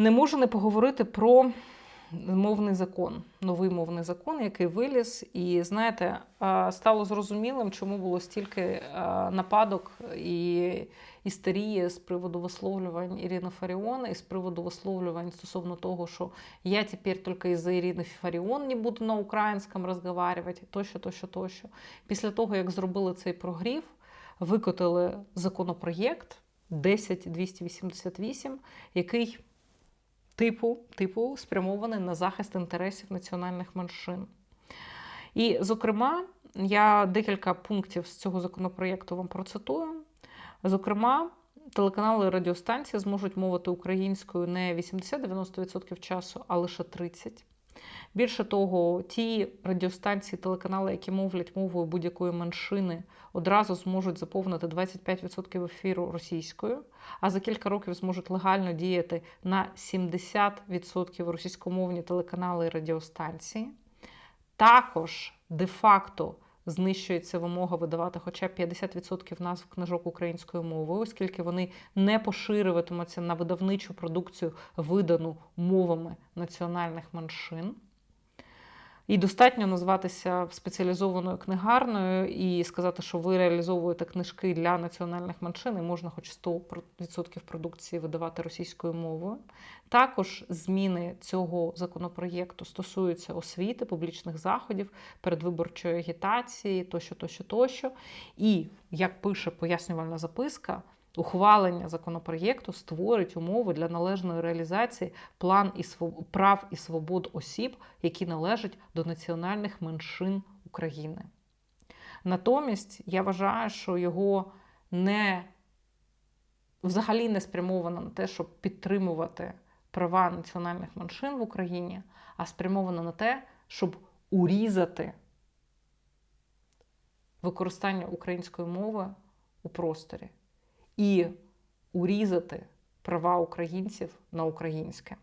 Не можу не поговорити про мовний закон, новий мовний закон, який виліз. І знаєте, стало зрозумілим, чому було стільки нападок і істерії з приводу висловлювань Ірини Фаріон і з приводу висловлювань стосовно того, що я тепер тільки із-за Ірини Фаріон не буду на українському розмовляти, тощо, тощо, тощо. Після того, як зробили цей прогрів, викотили законопроєкт 10288, який типу, типу спрямований на захист інтересів національних меншин. І, зокрема, я декілька пунктів з цього законопроєкту вам процитую. Зокрема, телеканали і радіостанції зможуть мовити українською не 80-90% часу, а лише 30%. Більше того, ті радіостанції, телеканали, які мовлять мовою будь-якої меншини, одразу зможуть заповнити 25% ефіру російською, а за кілька років зможуть легально діяти на 70% російськомовні телеканали і радіостанції. Також де-факто знищується вимога видавати хоча б 50% назв книжок українською мовою, оскільки вони не поширюватимуться на видавничу продукцію, видану мовами національних меншин. І достатньо назватися спеціалізованою книгарною і сказати, що ви реалізовуєте книжки для національних меншин, і можна хоч 100% продукції видавати російською мовою. Також зміни цього законопроєкту стосуються освіти, публічних заходів, передвиборчої агітації, тощо, тощо, тощо. І як пише пояснювальна записка. Ухвалення законопроєкту створить умови для належної реалізації план і своб... прав і свобод осіб, які належать до національних меншин України. Натомість я вважаю, що його не взагалі не спрямовано на те, щоб підтримувати права національних меншин в Україні, а спрямовано на те, щоб урізати використання української мови у просторі і урізати права українців на українське.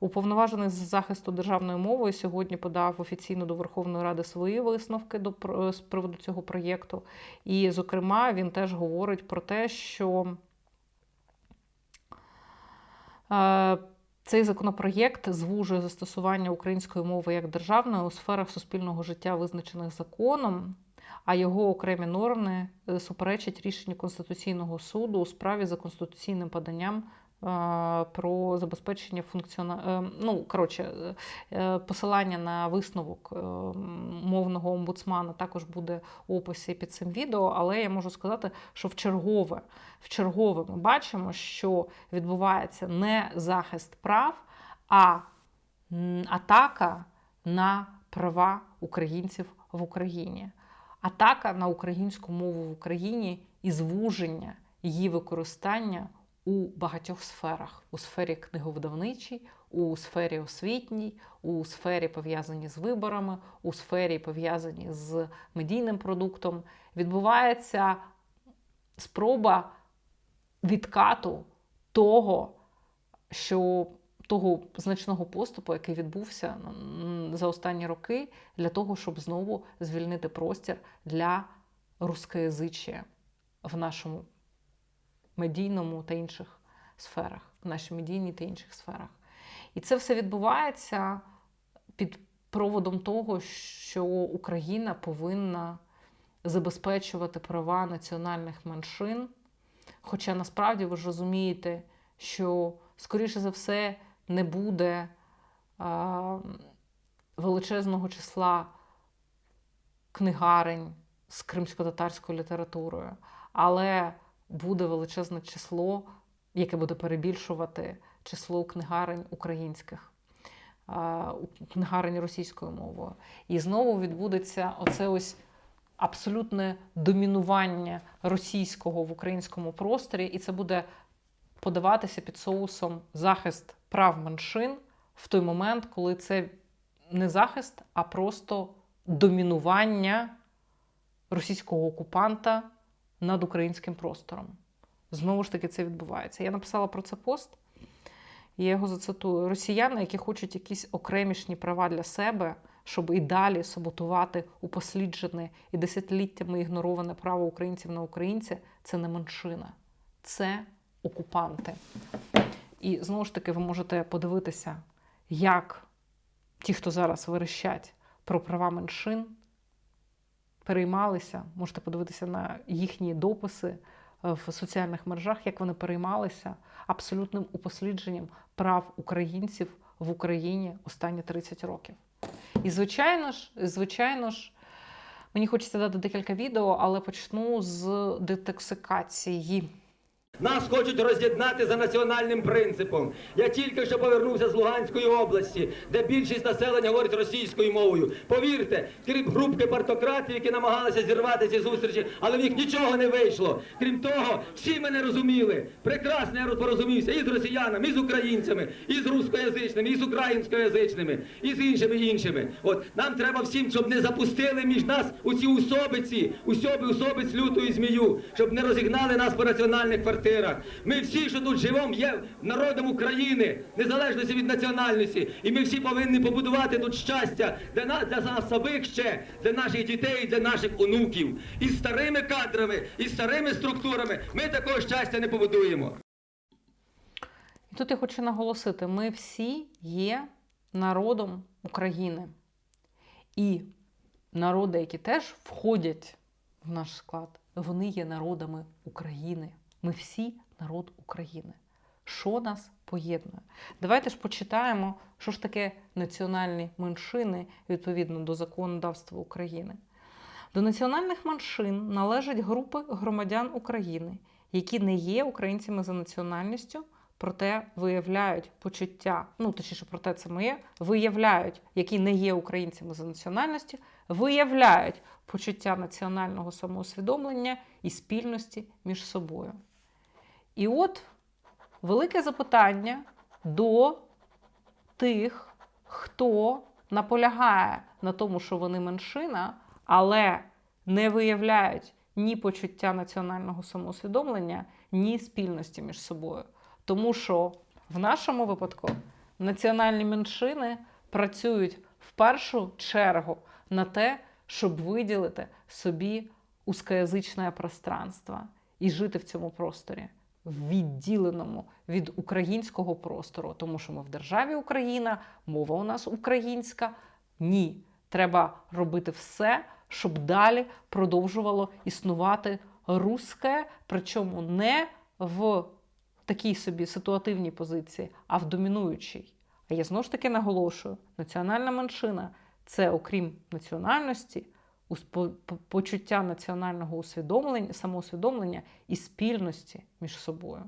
Уповноважений з захисту державної мови сьогодні подав офіційно до Верховної Ради свої висновки до, з приводу цього проєкту. І, зокрема, він теж говорить про те, що е, цей законопроєкт звужує застосування української мови як державної у сферах суспільного життя, визначених законом а його окремі норми е, суперечать рішенню Конституційного суду у справі за конституційним поданням е, про забезпечення функціона... Ну, коротше, е, посилання на висновок мовного омбудсмана також буде у описі під цим відео, але я можу сказати, що в чергове, в чергове ми бачимо, що відбувається не захист прав, а атака на права українців в Україні атака на українську мову в Україні і звуження її використання у багатьох сферах: у сфері книговидавничій, у сфері освітній, у сфері пов'язані з виборами, у сфері пов'язані з медійним продуктом. Відбувається спроба відкату того, що того значного поступу, який відбувся за останні роки, для того, щоб знову звільнити простір для рускоязичія в нашому медійному та інших сферах, в нашій медійній та інших сферах. І це все відбувається під проводом того, що Україна повинна забезпечувати права національних меншин. Хоча насправді ви ж розумієте, що, скоріше за все, не буде величезного числа книгарень з кримсько-татарською літературою, але буде величезне число, яке буде перебільшувати число книгарень українських, книгарень російською мовою. І знову відбудеться оце ось. Абсолютне домінування російського в українському просторі, і це буде подаватися під соусом захист прав меншин в той момент, коли це не захист, а просто домінування російського окупанта над українським простором. Знову ж таки, це відбувається. Я написала про це пост, я його зацитую: росіяни, які хочуть якісь окремішні права для себе, щоб і далі саботувати упосліджене і десятиліттями ігнороване право українців на українця, це не меншина, це окупанти. І знову ж таки, ви можете подивитися, як ті, хто зараз верещать про права меншин, переймалися. Можете подивитися на їхні дописи е, в соціальних мережах, як вони переймалися абсолютним упослідженням прав українців в Україні останні 30 років. І звичайно ж, звичайно ж, мені хочеться дати декілька відео, але почну з детоксикації. Нас хочуть роз'єднати за національним принципом. Я тільки що повернувся з Луганської області, де більшість населення говорить російською мовою. Повірте, крім групки партократів, які намагалися зірвати ці зустрічі, але в них нічого не вийшло. Крім того, всі мене розуміли. Прекрасно я порозумівся і з росіянами, і з українцями, і з рускоязичними, і з українськоязичними, і з іншими іншими. От нам треба всім, щоб не запустили між нас у ці усобиці, усьоби усобиць лютої змію, щоб не розігнали нас по національних квартирах. Ми всі, що тут живемо, є народом України, незалежності від національності. І ми всі повинні побудувати тут щастя для нас, для нас самих ще, для наших дітей, для наших онуків. І старими кадрами, і старими структурами ми такого щастя не побудуємо. І тут я хочу наголосити: ми всі є народом України. І народи, які теж входять в наш склад, вони є народами України. Ми всі народ України. Що нас поєднує? Давайте ж почитаємо, що ж таке національні меншини відповідно до законодавства України. До національних меншин належать групи громадян України, які не є українцями за національністю, проте виявляють почуття, ну точніше, проте це моє, виявляють, які не є українцями за національністю, виявляють почуття національного самоусвідомлення і спільності між собою. І от велике запитання до тих, хто наполягає на тому, що вони меншина, але не виявляють ні почуття національного самоусвідомлення, ні спільності між собою. Тому що в нашому випадку національні меншини працюють в першу чергу на те, щоб виділити собі узкоязичне пространство і жити в цьому просторі, відділеному від українського простору, тому що ми в державі Україна, мова у нас українська. Ні, треба робити все, щоб далі продовжувало існувати русське, причому не в такій собі ситуативній позиції, а в домінуючій. А я знову ж таки наголошую: національна меншина це, окрім національності, почуття національного усвідомлення, самоусвідомлення і спільності між собою.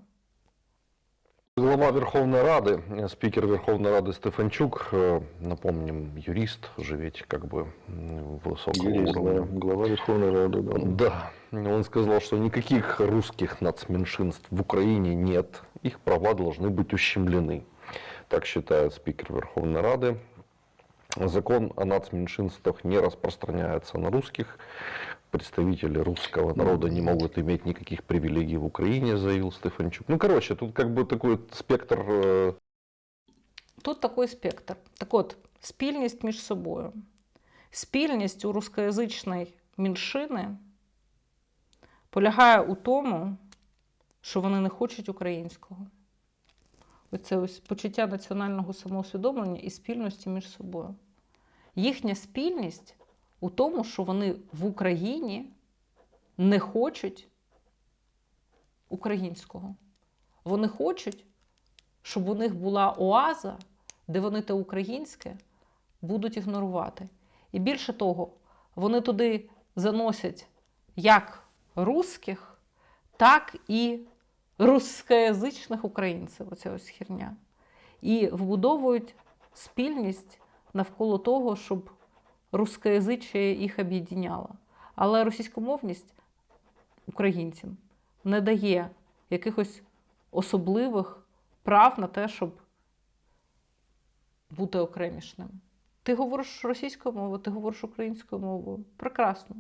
Глава Верховной Рады, э, спикер Верховной Рады Стефанчук, э, напомним, юрист, же ведь как бы м, высокого Юрист, уровня. да, глава Верховной Рады, да. Да, он сказал, что никаких русских нацменьшинств в Украине нет, их права должны быть ущемлены. Так считает спикер Верховной Рады. Закон о нацменьшинствах не распространяется на русских. Представители русского народа не могут иметь никаких привилегий в Украине, заявил Стефанчук. Ну, короче, тут как бы такой спектр э, Тут такий спектр. Так от, спільність між собою. Спільність у рускоязичної меншини полягає у тому, що вони не хочуть українського. Оце ось почуття національного самоусвідомлення і спільності між собою. Їхня спільність у тому, що вони в Україні не хочуть українського. Вони хочуть, щоб у них була оаза, де вони те українське будуть ігнорувати. І більше того, вони туди заносять як русських, так і рускоязичних українців. Оця ось херня. І вбудовують спільність навколо того, щоб рускоязичие їх об'єдняло. Але російськомовність українцям не дає якихось особливих прав на те, щоб бути окремішним. Ти говориш російською мовою, ти говориш українською мовою. Прекрасно.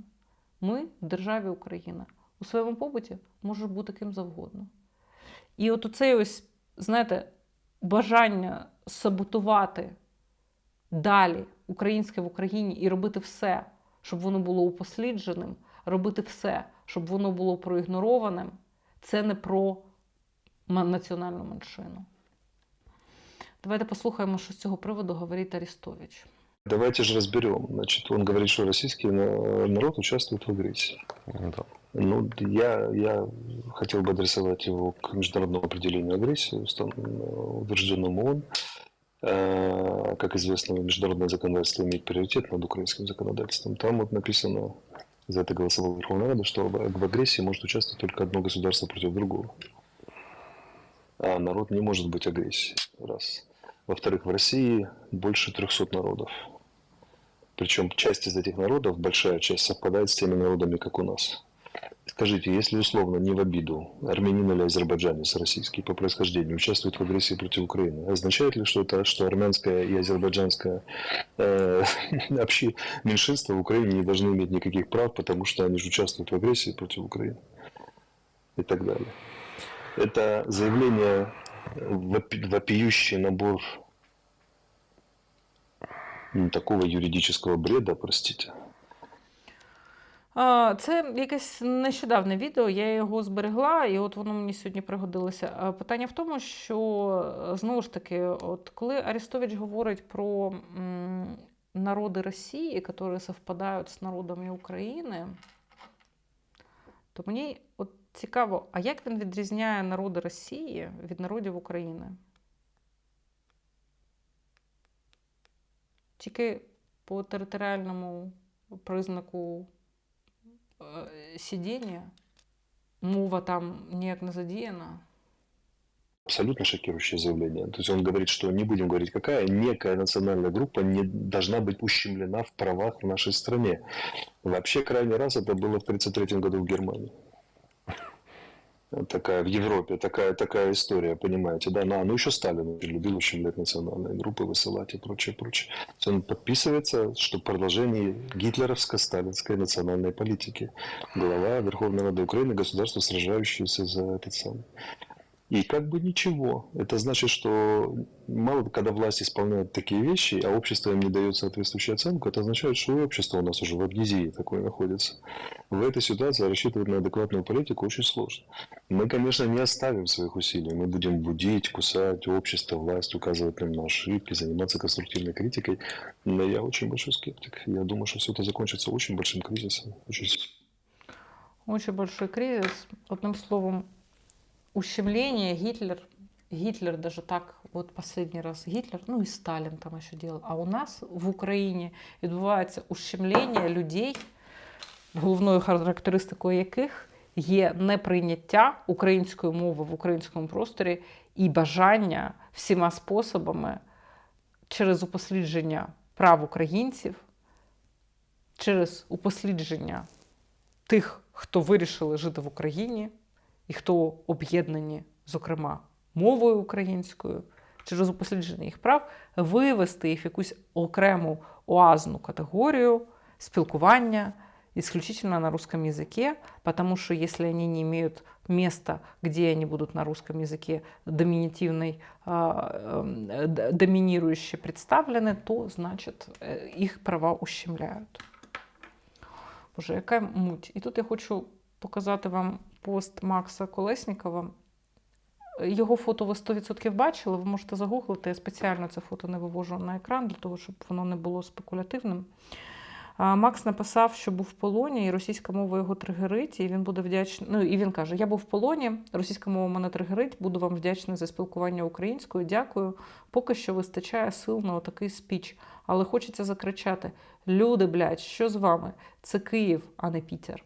Ми в державі Україна. У своєму побуті можеш бути ким завгодно. І от оцей ось, знаєте, бажання саботувати далі українське в Україні і робити все, щоб воно було упослідженим, робити все, щоб воно було проігнорованим, це не про національну меншину. Давайте послухаємо, що з цього приводу говорить Арестович. Давайте же разберем. Значит, он говорит, что российский народ участвует в агрессии. Да. Ну, я, я хотел бы адресовать его к международному определению агрессии, утвержденному ООН. Э, Как известно, международное законодательство имеет приоритет над украинским законодательством. Там вот написано, за это голосовала Верховная Рада, что в агрессии может участвовать только одно государство против другого. А народ не может быть агрессией. Раз. Во-вторых, в России больше 300 народов. Причем часть из этих народов, большая часть, совпадает с теми народами, как у нас. Скажите, если условно, не в обиду, армянин или азербайджанец российский по происхождению участвует в агрессии против Украины, означает ли что это, что армянское и азербайджанское э, общи- меньшинство в Украине не должны иметь никаких прав, потому что они же участвуют в агрессии против Украины? И так далее. Это заявление вопи- вопиющий набор м, такого юридического бреда, простите. це якесь нещодавне відео, я його зберегла, і от воно мені сьогодні пригодилося. Питання в тому, що е, знову ж таки, от коли Арестович говорить про народи Росії, які совпадають з народами України, то мені от цікаво, а як він відрізняє народи Росії від народів України? Тільки по територіальному признаку сидіння, мова там ніяк не задіяна. Абсолютно шокирующее заявление. То есть он говорит, что не будем говорить какая, некая национальная группа не должна быть ущемлена в правах в нашей стране. Вообще крайний раз это было в 1933 году в Германии. Такая в Европе, такая, такая история, понимаете, да, на, ну еще Сталин любил ущемлять национальные группы, высылать и прочее, прочее. То есть он подписывается, что продолжение гитлеровско-сталинской национальной политики. Глава Верховной Рады Украины, государство, сражающееся за этот самый. И как бы ничего. Это значит, что мало когда власть исполняет такие вещи, а общество им не дает соответствующую оценку, это означает, что и общество у нас уже в амнезии такой находится. В этой ситуации рассчитывать на адекватную политику очень сложно. Мы, конечно, не оставим своих усилий. Мы будем будить, кусать общество, власть, указывать им на ошибки, заниматься конструктивной критикой. Но я очень большой скептик. Я думаю, что все это закончится очень большим кризисом. Очень Очень большой кризис. Одним словом, ущемление Гитлер, Гитлер даже так, вот последний раз Гитлер, ну и Сталин там еще делал. А у нас в Україні відбувається ущемлення людей, головною характеристикою яких є неприйняття української мови в українському просторі і бажання всіма способами через упослідження прав українців, через упослідження тих, хто вирішили жити в Україні, і хто об'єднані, зокрема, мовою українською, через упослідження їх прав, вивести їх в якусь окрему оазну категорію спілкування исключительно на русском языке, потому что если они не имеют места, где они будут на русском языке доминативной, а, эм, д- доминирующе представлены, то значит э, их права ущемляют. Боже, яка муть. І тут я хочу показати вам пост Макса Колеснікова. Його фото ви 100% бачили, ви можете загуглити. Я спеціально це фото не вивожу на екран, для того, щоб воно не було спекулятивним. Макс написав, що був в полоні, і російська мова його тригерить, і він буде вдячний. Ну і він каже: Я був в полоні, російська мова мене тригерить, буду вам вдячний за спілкування українською. Дякую. Поки що вистачає сил на отакий спіч. Але хочеться закричати: Люди, блядь, що з вами? Це Київ, а не Пітер.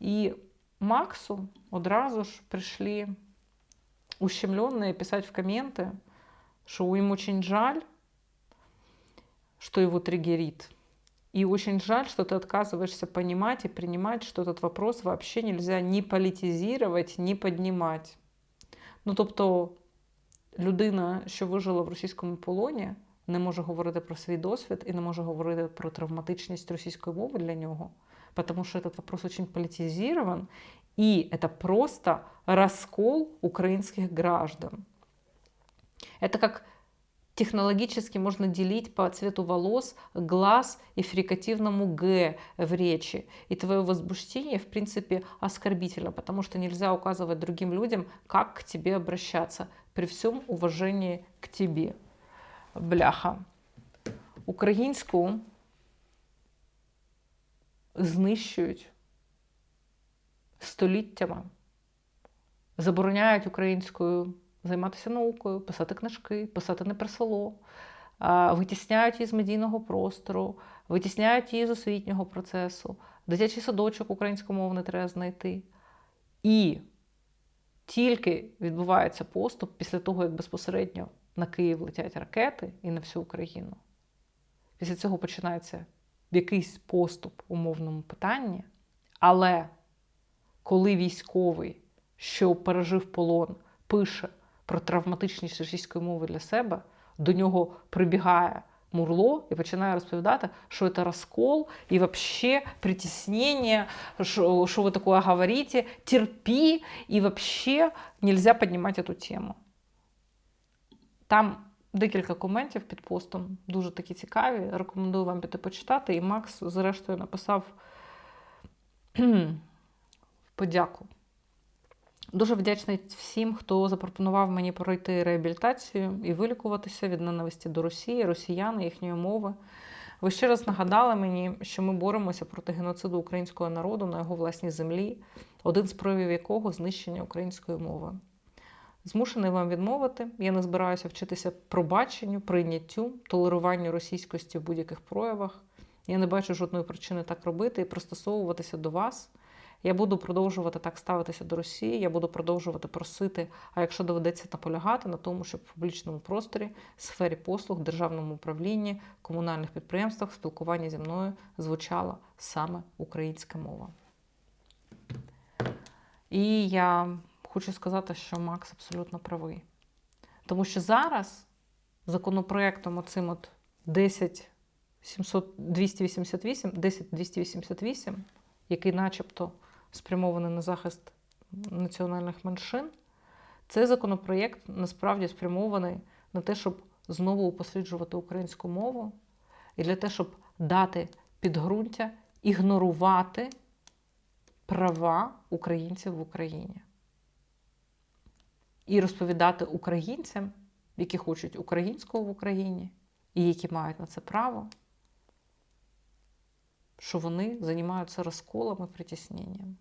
І Максу одразу ж прийшли ущемленные писать в комменты, что им очень жаль, что его триггерит. И очень жаль, что ты отказываешься понимать и принимать, что этот вопрос вообще нельзя ни политизировать, ни поднимать. Ну, тобто, людина, що вижила в російському полоні, не може говорити про свій досвід і не може говорити про травматичність російської мови для нього, Потому что этот вопрос очень политизирован, и это просто раскол украинских граждан. Это как технологически можно делить по цвету волос, глаз и фрикативному «г» в речи. И твое возбуждение, в принципе, оскорбительно, потому что нельзя указывать другим людям, как к тебе обращаться, при всем уважении к тебе. бляха. Українську знищують століттями, забороняють українською займатися наукою, писати книжки, писати не про село, витісняють її з медійного простору, витісняють її з освітнього процесу, дитячий садочок українськомовний треба знайти. І тільки відбувається поступ після того, як безпосередньо на Київ летять ракети і на всю Україну. Після цього починається якийсь поступ у мовному питанні. Але коли військовий, що пережив полон, пише про травматичність російської мови для себе, до нього прибігає Мурло і починає розповідати, що це розкол і вообще притеснення, що, що ви таке говорите, терпі, і вообще нельзя піднімати цю тему. Там декілька коментів під постом, дуже такі цікаві. Рекомендую вам піти почитати. І Макс, зрештою, написав подяку. Дуже вдячний всім, хто запропонував мені пройти реабілітацію і вилікуватися від ненависті до Росії, росіян, і їхньої мови. Ви ще раз нагадали мені, що ми боремося проти геноциду українського народу на його власній землі, один з проявів якого знищення української мови. Змушений вам відмовити. Я не збираюся вчитися пробаченню, прийняттю, толеруванню російськості в будь-яких проявах. Я не бачу жодної причини так робити і пристосовуватися до вас. Я буду продовжувати так ставитися до Росії, я буду продовжувати просити, а якщо доведеться наполягати на тому, щоб в публічному просторі, сфері послуг, державному управлінні, комунальних підприємствах, спілкування зі мною звучала саме українська мова. І я хочу сказати, що Макс абсолютно правий. Тому що зараз законопроектом оцим от 10 700, 288, 10 288, який начебто спрямований на захист національних меншин, цей законопроєкт насправді спрямований на те, щоб знову упосліджувати українську мову і для те, щоб дати підґрунтя ігнорувати права українців в Україні. І розповідати українцям, які хочуть українського в Україні, і які мають на це право, що вони займаються розколами, притісненням.